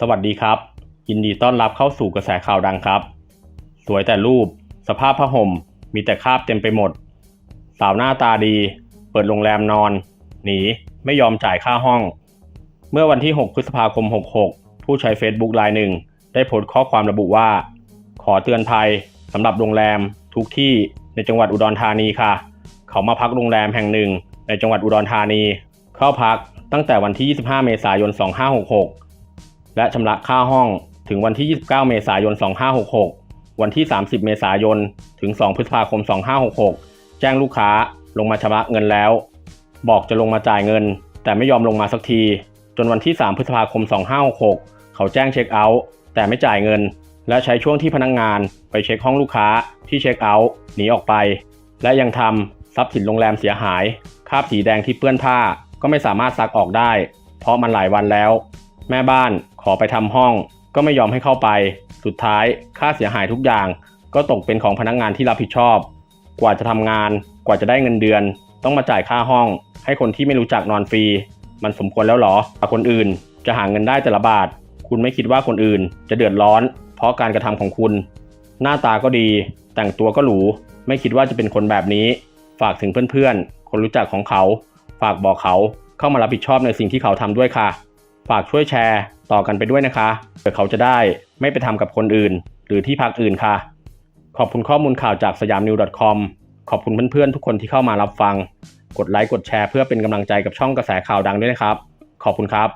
สวัสดีครับ ยินดีต้อนรับเข้าสู่กระแสข่าวดังครับ สวยแต่รูป สภาพผ้าห่ม มีแต่คราบเต็มไปหมด สาวหน้าตาดี เปิดโรงแรมนอน หนี ไม่ยอมจ่ายค่าห้อง เมื่อวันที่ 6 พฤษภาคม 66 ผู้ใช้ Facebook รายหนึ่ง ได้โพสต์ข้อความระบุว่า ขอเตือนภัยสำหรับโรงแรม ทุกที่ในจังหวัดอุดรธานีค่ะ เขามาพักโรงแรมแห่งหนึ่ง ในจังหวัดอุดรธานี เข้าพักตั้งแต่วันที่ 25 เมษายน 2566 และชำระค่าห้องถึงวันที่ 29 เมษายน 2566 วันที่ 30 เมษายน ถึง 2 พฤษภาคม 2566 แจ้งลูกค้าลงมาชำระเงินแล้ว บอกจะลงมาจ่ายเงิน แต่ไม่ยอมลงมาสักที จนวันที่ 3 พฤษภาคม 2566 เขาแจ้งเช็คเอาท์แต่ไม่จ่ายเงิน และใช้ช่วงที่พนักงงานไปเช็คห้องลูกค้าที่เช็คเอาท์หนีออกไป และยังทำทรัพย์สินโรงแรมเสียหาย คราบสีแดงที่เปื้อนผ้าก็ไม่สามารถซักออกได้ เพราะมันหลายวันแล้ว แม่บ้าน ขอไปทำห้อง ก็ไม่ยอมให้เข้าไป สุดท้ายค่าเสียหายทุกอย่าง ก็ตกเป็นของพนักงานที่รับผิดชอบ กว่าจะทำงาน กว่าจะได้เงินเดือน ต้องมาจ่ายค่าห้อง ให้คนที่ไม่รู้จักนอนฟรี มันสมควรแล้วหรอแต่คนอื่นจะหาเงินได้แต่ละบาท คุณไม่คิดว่าคนอื่นจะเดือดร้อน เพราะการกระทำของคุณ หน้าตาก็ดี แต่งตัวก็หรู ไม่คิดว่าจะเป็นคนแบบนี้ ฝากถึงเพื่อนๆ คนรู้จักของเขา ฝากบอกเขาเข้ามารับผิดชอบในสิ่งที่เขาทำด้วยค่ะ ฝากช่วยแชร์ ต่อกันไปด้วยนะคะเผื่อเขาจะได้ไม่ไปทำกับคนอื่น หรือที่พักอื่นค่ะ ขอบคุณข้อมูลข่าวจากสยามนิว .com ขอบคุณเพื่อนๆทุกคนที่เข้ามารับฟัง กดไลค์กดแชร์เพื่อเป็นกำลังใจกับช่องกระแสข่าวดังด้วยนะครับ ขอบคุณครับ